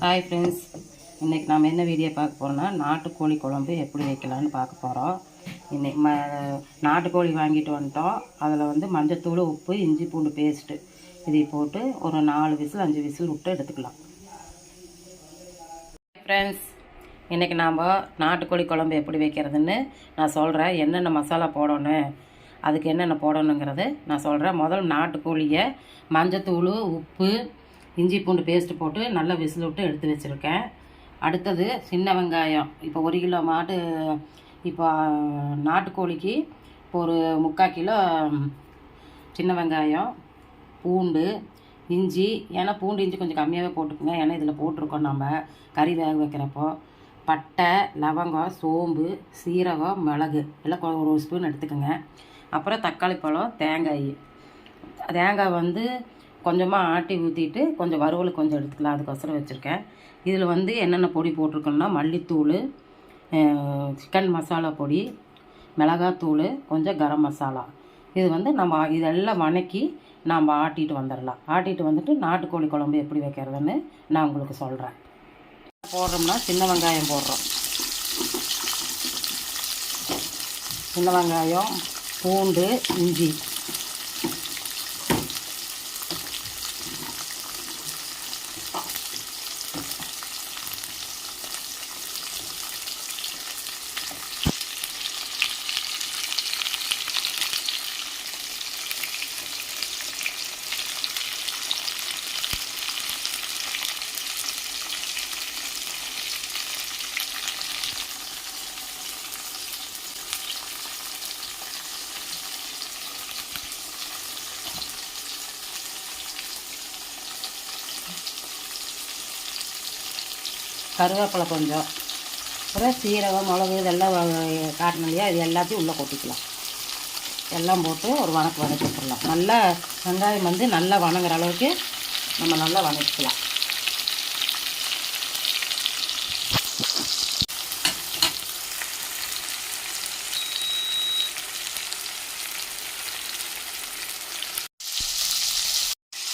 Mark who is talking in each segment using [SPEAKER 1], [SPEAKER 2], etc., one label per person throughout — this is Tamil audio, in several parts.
[SPEAKER 1] ஹாய் ஃப்ரெண்ட்ஸ் இன்றைக்கி நாம் என்ன வீடியோ பார்க்க போகிறோம்னா நாட்டுக்கோழி குழம்பு எப்படி வைக்கலான்னு பார்க்க போகிறோம் இன்றைக்கி ம நாட்டுக்கோழி வாங்கிட்டு வந்துட்டோம். அதில் வந்து மஞ்சத்தூள் உப்பு இஞ்சி பூண்டு பேஸ்ட்டு இதை போட்டு ஒரு நாலு விசில் அஞ்சு விசில் விட்டு எடுத்துக்கலாம். ஃப்ரெண்ட்ஸ் இன்றைக்கி நாம் நாட்டுக்கோழி குழம்பு எப்படி வைக்கிறதுன்னு நான் சொல்கிறேன் என்னென்ன மசாலா போடணும் அதுக்கு என்னென்ன போடணுங்கிறது நான் சொல்கிறேன் முதல் நாட்டுக்கோழியை மஞ்சத்தூள் உப்பு இஞ்சி பூண்டு பேஸ்ட்டு போட்டு நல்லா விசில் விட்டு எடுத்து வச்சுருக்கேன். அடுத்தது சின்ன வெங்காயம். இப்போ ஒரு கிலோ மாட்டு இப்போ நாட்டுக்கோழிக்கு இப்போ ஒரு முக்கால் கிலோ சின்ன வெங்காயம் பூண்டு இஞ்சி. ஏன்னா பூண்டு இஞ்சி கொஞ்சம் கம்மியாகவே போட்டுக்கோங்க. ஏன்னா இதில் போட்டிருக்கோம் நம்ம கறி வேக வைக்கிறப்போ. பட்டை லவங்கம் சோம்பு சீரகம் மிளகு. எல்லாம் ஒரு ஸ்பூன் எடுத்துக்கோங்க. அப்புறம் தக்காளி பழம் தேங்காய். தேங்காய் வந்து கொஞ்சமாக ஆட்டி ஊற்றிட்டு கொஞ்சம் வறுவல் கொஞ்சம் எடுத்துக்கலாம். அதுக்கொசரம் வச்சுருக்கேன். இதில் வந்து என்னென்ன பொடி போட்டிருக்கோன்னா மல்லித்தூள் சிக்கன் மசாலா பொடி மிளகாத்தூள் கொஞ்சம் கரம் மசாலா. இது வந்து நம்ம இதெல்லாம் வணக்கி நாம் ஆட்டிட்டு வந்துடலாம் ஆட்டிட்டு வந்துட்டு நாட்டுக்கோழி குழம்பு எப்படி வைக்கிறதுன்னு நான் உங்களுக்கு சொல்கிறேன் போடுறோம்னா சின்ன வெங்காயம் போடுறோம். சின்ன வெங்காயம் பூண்டு இஞ்சி. கருவேப்பிலை கொஞ்சம். அப்புறம் சீரகம் மிளகு இதெல்லாம் வ- காட்டணும் இல்லையா? இது எல்லாத்தையும் உள்ளே கொட்டிக்கலாம். எல்லாம் போட்டு ஒரு வணக்கு வதக்கி விட்டுடலாம் நல்லா வெங்காயம் வந்து நல்லா வணங்குற அளவுக்கு நம்ம நல்லா வதக்கிக்கலாம்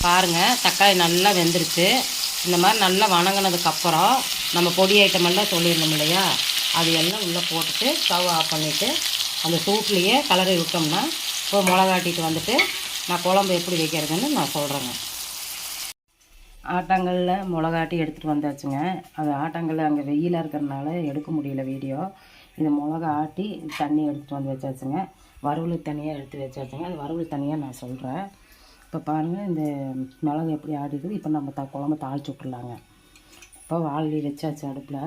[SPEAKER 1] பாருங்கள் தக்காளி நல்லா வெந்துருச்சு. இந்த மாதிரி நல்லா வணங்கினதுக்கப்புறம் நம்ம பொடி ஐட்டம் எல்லாம் சொல்லியிருந்தோம் இல்லையா? அது எல்லாம் உள்ளே போட்டுட்டு ஸ்டவ் ஆஃப் பண்ணிவிட்டு அந்த சூட்லேயே கலரி விட்டோம்னா இப்போ மிளகாட்டிட்டு வந்துட்டு நான் குழம்பு எப்படி வைக்கிறதுன்னு நான் சொல்கிறேங்க ஆட்டாங்கல்ல மிளகாட்டி எடுத்துகிட்டு வந்தாச்சுங்க. அது ஆட்டாங்கல்ல அங்கே வெயிலாக இருக்கிறனால எடுக்க முடியல வீடியோ. இது மிளகா ஆட்டி தண்ணி எடுத்துகிட்டு வந்து வச்சாச்சுங்க. வறுவல் தனியாக எடுத்து வச்சாச்சுங்க. அது வறுவல் தனியாக நான் சொல்கிறேன் இப்போ பாருங்கள் இந்த மிளகு எப்படி ஆடிடுது இப்போ நம்ம த குழம்பு தாளிச்சு விட்ருலாங்க இப்போ வாழி வச்சாச்சு அடுப்பில்.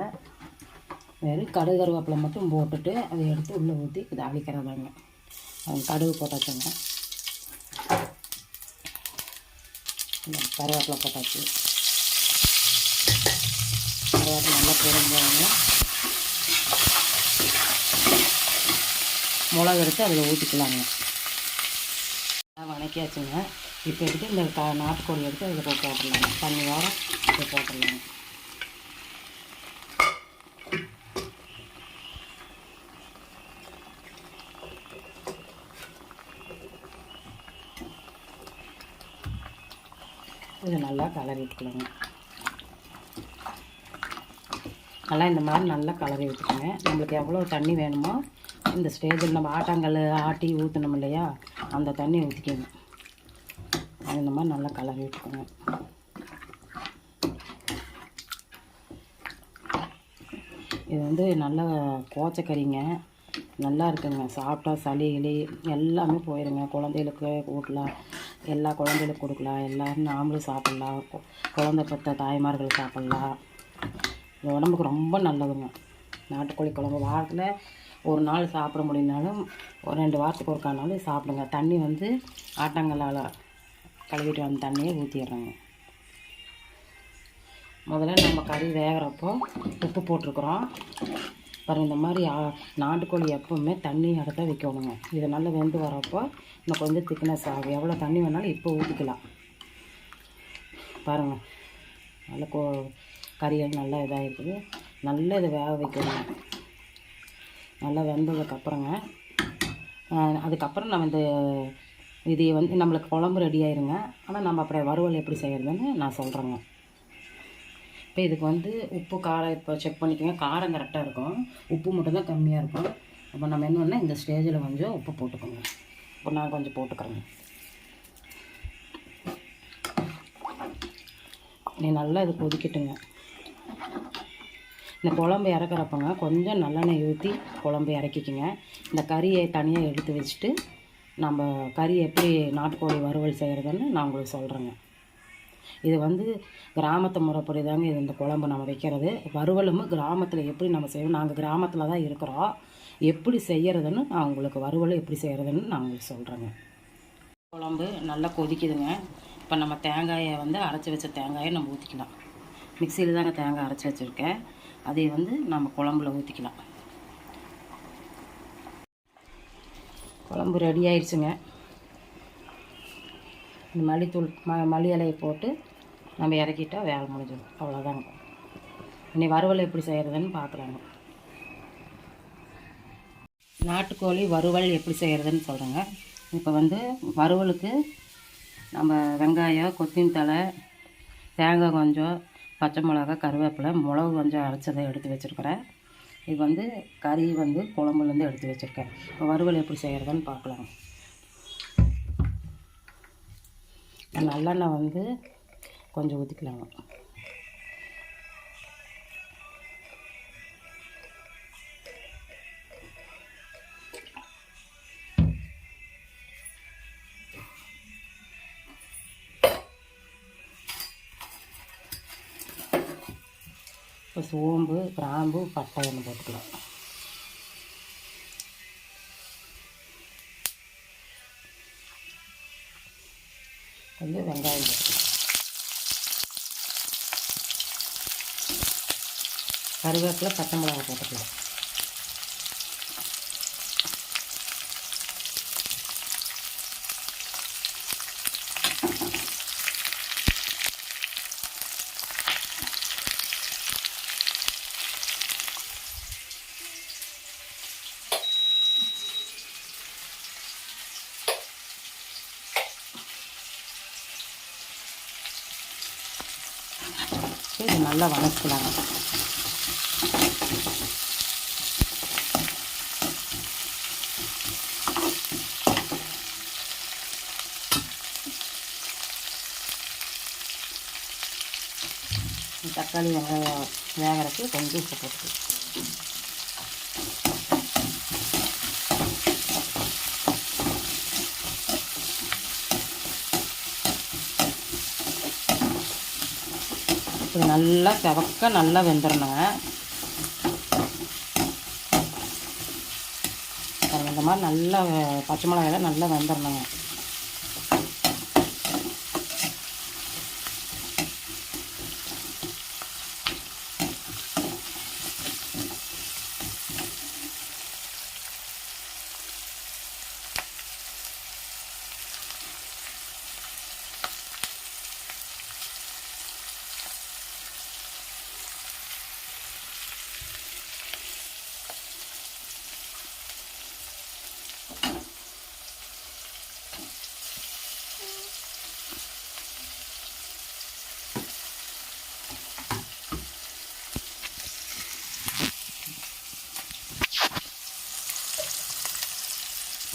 [SPEAKER 1] வெறும் கடுகு கருவேப்பிலை மட்டும் போட்டுட்டு அதை எடுத்து உள்ளே ஊற்றி தாளிக்கிறதாங்க. அது கடுகு போட்டாச்சுங்க. கருவேப்பிலை போட்டாச்சு. கருவேப்பிலை நல்லா பொருந்தாங்க மிளகு எடுத்து அதில் ஊற்றிக்கலாங்க. நல்லா வணக்கியாச்சுங்க. இப்போ எடுத்து இந்த க நாட்டுக்கோழி எடுத்து அதில் போட்டு போட்டுடலாங்க. தண்ணி வாரம் இதை போட்டுடலாங்க. இதை நல்லா கலரி விட்டுக்கலாங்க நல்லா இந்த மாதிரி நல்லா கலரி விட்டுக்கோங்க. நம்மளுக்கு எவ்வளோ தண்ணி வேணுமோ இந்த ஸ்டேஜில் நம்ம ஆட்டாங்கல் ஆட்டி ஊற்றணும் இல்லையா? அந்த தண்ணி ஊற்றிக்கணும் இந்த மாதிரி நல்லா கலரி விட்டுக்கோங்க. இது வந்து நல்ல கோச்சக்கறிங்க. நல்லா இருக்குங்க. சாப்பிட்டா சளி கிளி எல்லாமே போயிடுங்க குழந்தைகளுக்கு ஊட்டலாம். எல்லா குழந்தைகளுக்கு கொடுக்கலாம். எல்லோரும் நாமளும் சாப்பிட்லாம். குழந்த குழந்தை பெற்ற தாய்மார்கள் சாப்பிட்லாம். இது உடம்புக்கு ரொம்ப நல்லதுங்க. நாட்டுக்கோழி குழம்பு வாரத்தில் ஒரு நாள் சாப்பிட முடியினாலும் ஒரு ரெண்டு வாரத்துக்கு ஒருக்கானாலும் சாப்பிடுங்க. தண்ணி வந்து ஆட்டாங்கல்லால் கழுவிட்டு வந்த தண்ணியை ஊற்றிடுறேங்க முதல்ல நம்ம கறி வேகிறப்போ உப்பு போட்டிருக்குறோம். பாருங்கள் இந்த மாதிரி நாட்டுக்கோழி எப்பவுமே தண்ணி இடத்த வைக்கணுங்க. இது நல்லா வெந்து வரப்போ இன்னும் கொஞ்சம் திக்னஸ் ஆகும். எவ்வளோ தண்ணி வேணாலும் இப்போ ஊற்றிக்கலாம் பாருங்கள் நல்லா கோ கறியெல்லாம் நல்லா இதாக இருக்குது நல்லா இதை வேக வைக்கணுங்க நல்லா வெந்ததுக்கப்புறங்க அதுக்கப்புறம் நம்ம இந்த இது வந்து நம்மளுக்கு குழம்பு ரெடி ஆயிருங்க. ஆனால் நம்ம அப்புறம் வறுவல் எப்படி செய்கிறதுன்னு நான் சொல்கிறேங்க இப்போ இதுக்கு வந்து உப்பு காரம் இப்போ செக் பண்ணிக்கோங்க. காரம் கரெக்டாக இருக்கும். உப்பு மட்டும்தான் கம்மியாக இருக்கும். அப்போ நம்ம என்ன பண்ணால் இந்த ஸ்டேஜில் கொஞ்சம் உப்பு போட்டுக்கோங்க. இப்போ நான் கொஞ்சம் போட்டுக்கிறேங்க. நீ நல்லா இது கொதிக்கட்டுங்க. இந்த குழம்பு இறக்குறப்பங்க கொஞ்சம் நல்லெண்ணெய் ஊற்றி குழம்பு இறக்கிக்கோங்க. இந்த கறியை தனியாக எடுத்து வச்சுட்டு நம்ம கறி எப்படி நாட்டுக்கோழி வறுவல் செய்கிறதுன்னு நான் உங்களுக்கு சொல்கிறேங்க இது வந்து கிராமத்து முறைப்படி தாங்க இது இந்த குழம்பு நம்ம வைக்கிறது. வறுவலும் கிராமத்தில் எப்படி நம்ம செய்வோம் நாங்கள் கிராமத்தில் தான் இருக்கிறோம். எப்படி செய்கிறதுன்னு நான் உங்களுக்கு வறுவல் எப்படி செய்கிறதுன்னு நான் உங்களுக்கு சொல்கிறேங்க குழம்பு நல்லா கொதிக்குதுங்க. இப்போ நம்ம தேங்காயை வந்து அரைச்சி வச்ச தேங்காயை நம்ம ஊற்றிக்கலாம் மிக்சியில் தாங்க தேங்காய் அரைச்சி வச்சுருக்கேன். அதை வந்து நம்ம குழம்புல ஊற்றிக்கலாம் குழம்பு ரெடி ஆயிடுச்சுங்க இந்த மல்லித்தூள் ம மல்லி இலையை போட்டு நம்ம இறக்கிட்டா வேலை முடிஞ்சிடும். அவ்வளோதாங்க இனி வறுவல் எப்படி செய்கிறதுன்னு பார்க்கலாங்க. நாட்டுக்கோழி வறுவல் எப்படி செய்கிறதுன்னு சொல்கிறேங்க இப்போ வந்து வறுவலுக்கு நம்ம வெங்காயம் கொத்தின் தலை தேங்காய் கொஞ்சம் பச்சை மிளகா கருவேப்பிலை மிளகு கொஞ்சம் அரைச்சதை எடுத்து வச்சுருக்கிறேன். இது வந்து கறி வந்து குழம்புலேருந்து எடுத்து வச்சுருக்கேன். இப்போ வறுவல் எப்படி செய்கிறதுன்னு பார்க்கலாம் நல்லெண்ணெய் வந்து கொஞ்சம் ஊற்றிக்கலாங்க இப்போ சோம்பு கிராம்பு பட்டை ஒன்று போட்டுக்கலாம். வெங்காயம். கருவேப்பில் பச்சை மிளகா போட்டுக்கலாம். இது நல்லா வதக்கலாங்க. தக்காளி வெங்காயம் வேகிறதுக்கு கொஞ்சம் உப்பு போட்டுக்கலாம். இது நல்லா செவக்க நல்லா வெந்துடணுங்க இந்த மாதிரி நல்லா வெ- பச்சை மிளகாயெல்லாம் நல்லா வெந்துடணுங்க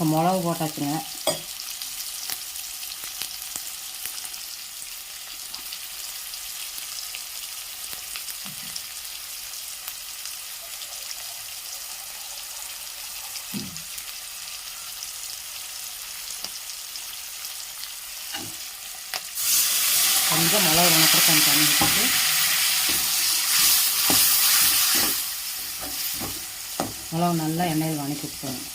[SPEAKER 1] இப்போ மிளகு போட்டாச்சுங்க. கொஞ்சம் மிளகு வணக்கம் கொஞ்சம் தண்ணி ஊற்றிட்டு மிளகு நல்லா எண்ணெயில் வணக்கி விட்டுக்கணும்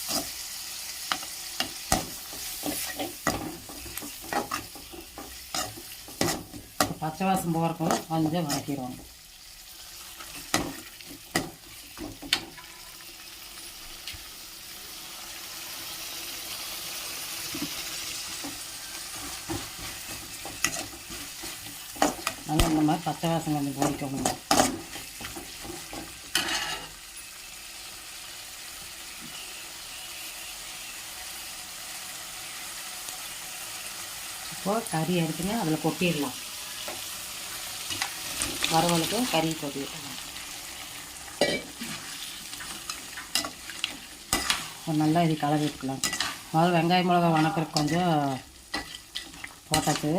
[SPEAKER 1] பச்சை வாசம் போகிறக்கும் கொஞ்சம் வதக்கிடுவோம் நல்லா இந்த மாதிரி பச்சை வாசம் கொஞ்சம் போய்க்கணும் இப்போது கறி எடுத்துங்க அதில் கொட்டிடலாம். வறுவலுக்கு கறி கொதி ஒரு நல்லா இது கலவி விட்டுக்கலாம் முதல்ல வெங்காயம் மிளகா வணக்கிறதுக்கு கொஞ்சம் போட்டாச்சு.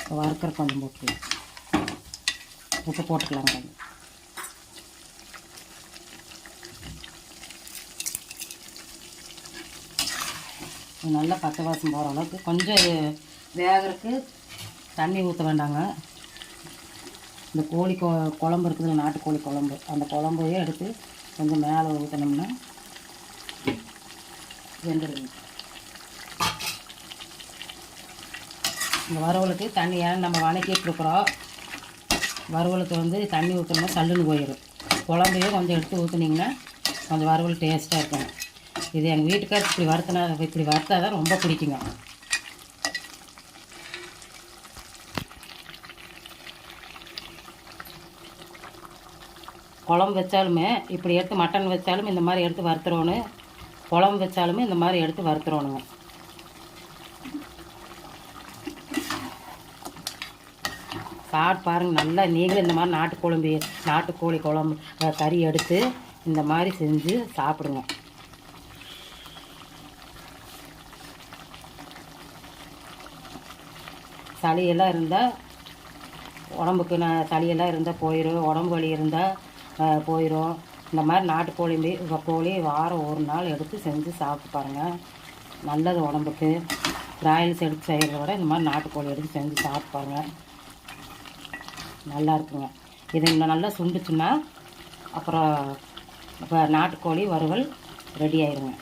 [SPEAKER 1] இப்போ வறுக்கிற கொஞ்சம் போட்டுக்கலாம் உப்பு போட்டுக்கலாம் கொஞ்சம். நல்லா பச்சை வாசம் போகிற அளவுக்கு கொஞ்சம் இது வேகறதுக்கு தண்ணி ஊற்ற வேண்டாங்க. இந்த கோழி கொ குழம்பு இருக்குது நாட்டுக்கோழி குழம்பு. அந்த குழம்பையே எடுத்து கொஞ்சம் மேலே ஊற்றினோம்னா வெந்துடுங்க இந்த வறுவலுக்கு தண்ணி ஏன் நம்ம வணக்கிட்டு இருக்கிறோம். வறுவலுக்கு வந்து தண்ணி ஊற்றணும்னா சல்லுன்னு போயிடும். குழம்பையே கொஞ்சம் எடுத்து ஊற்றுனீங்கன்னா கொஞ்சம் வறுவல் டேஸ்ட்டாக இருக்கும். இது எங்கள் வீட்டுக்காரர் இப்படி வறுத்தினா இப்படி வறுத்தா தான் ரொம்ப பிடிக்குங்க. குழம்பு வச்சாலுமே இப்படி எடுத்து மட்டன் வச்சாலும் இந்த மாதிரி எடுத்து வறுத்துறோன்னு குழம்பு வச்சாலுமே இந்த மாதிரி எடுத்து வறுத்துறோணுங்க சாப்பிட்டு பாருங்கள் நல்லா நீங்களும் இந்த மாதிரி நாட்டுக்குழம்பு நாட்டுக்கோழி குழம்பு கறி எடுத்து இந்த மாதிரி செஞ்சு சாப்பிடுங்க. சளியெல்லாம் இருந்தால் உடம்புக்கு நான் சளியெல்லாம் இருந்தால் போயிடும் உடம்பு வலி இருந்தால் போயிடும் இந்த மாதிரி நாட்டுக்கோழி கோழி வாரம் ஒரு நாள் எடுத்து செஞ்சு சாப்பிட்டு பாருங்கள் நல்லது உடம்புக்கு. பிராயில்ஸ் எடுத்து செய்கிறத விட இந்த மாதிரி நாட்டுக்கோழி எடுத்து செஞ்சு சாப்பிட்டு பாருங்கள் நல்லா இருக்குங்க. இது இன்னும் நல்லா சுண்டுச்சுன்னா அப்புறம் இப்போ நாட்டுக்கோழி வறுவல் ரெடி ஆயிருங்க.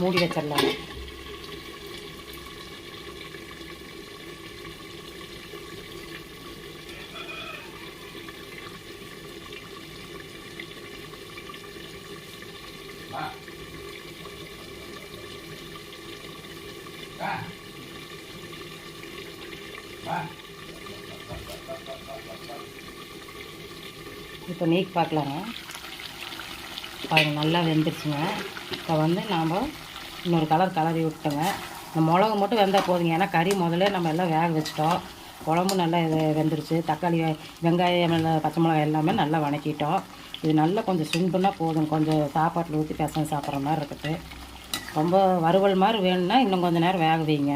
[SPEAKER 1] மூடி வச்சிடலாம். இப்போ நீக்கி பார்க்கலாங்க. அது நல்லா வெந்துருச்சுங்க. இப்போ வந்து நாம் இன்னொரு கலர் கலரி விட்டுங்க இந்த மிளகு மட்டும் வெந்தால் போதுங்க. ஏன்னா கறி முதல்ல நம்ம எல்லாம் வேக வச்சிட்டோம். குழம்பு நல்லா இது வெந்துருச்சு. தக்காளி வெங்காயம் எல்லாம் பச்சை மிளகாய் எல்லாமே நல்லா வணக்கிட்டோம். இது நல்லா கொஞ்சம் சுண்டுனா போதும். கொஞ்சம் சாப்பாட்டில் ஊற்றி பேச சாப்பிட்ற மாதிரி இருக்குது. ரொம்ப வறுவல் மாதிரி வேணும்னா இன்னும் கொஞ்சம் நேரம் வேக வைங்க.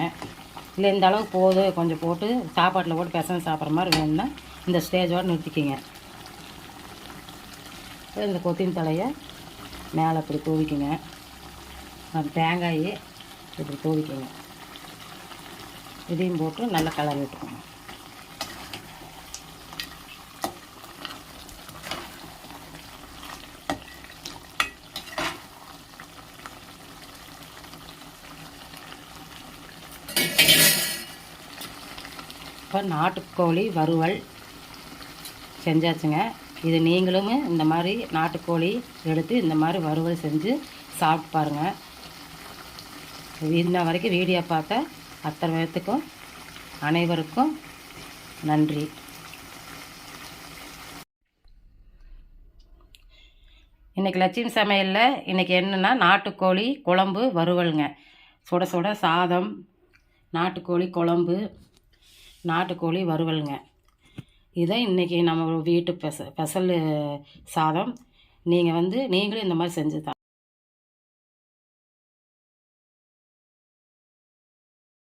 [SPEAKER 1] இல்லை இந்த அளவுக்கு போதும் கொஞ்சம் போட்டு சாப்பாட்டில் போட்டு பேச சாப்பிட்ற மாதிரி வேணும்னா இந்த ஸ்டேஜோடு நிறுத்திக்கிங்க. இந்த கொத்தின் தலையை மேலே அப்படி தூவிக்குங்க. தேங்காய் இப்படி தோவிக்கோங்க இதையும் போட்டு நல்லா கலர் விட்டுக்கோங்க இப்போ நாட்டுக்கோழி வறுவல் செஞ்சாச்சுங்க. இது நீங்களும் இந்த மாதிரி நாட்டுக்கோழி எடுத்து இந்த மாதிரி வறுவல் செஞ்சு சாப்பிட்டு பாருங்கள் இன்ன வரைக்கும் வீடியோ பார்த்த அத்தனை பேர்த்துக்கும் அனைவருக்கும் நன்றி. இன்றைக்கி லட்சுமி சமையலில் இன்றைக்கி என்னென்னா நாட்டுக்கோழி குழம்பு வறுவலுங்க. சுட சுட சாதம் நாட்டுக்கோழி குழம்பு நாட்டுக்கோழி வறுவலுங்க. இதை இன்றைக்கி நம்ம வீட்டு பெச பெசல் சாதம். நீங்கள் வந்து நீங்களும் இந்த மாதிரி செஞ்சு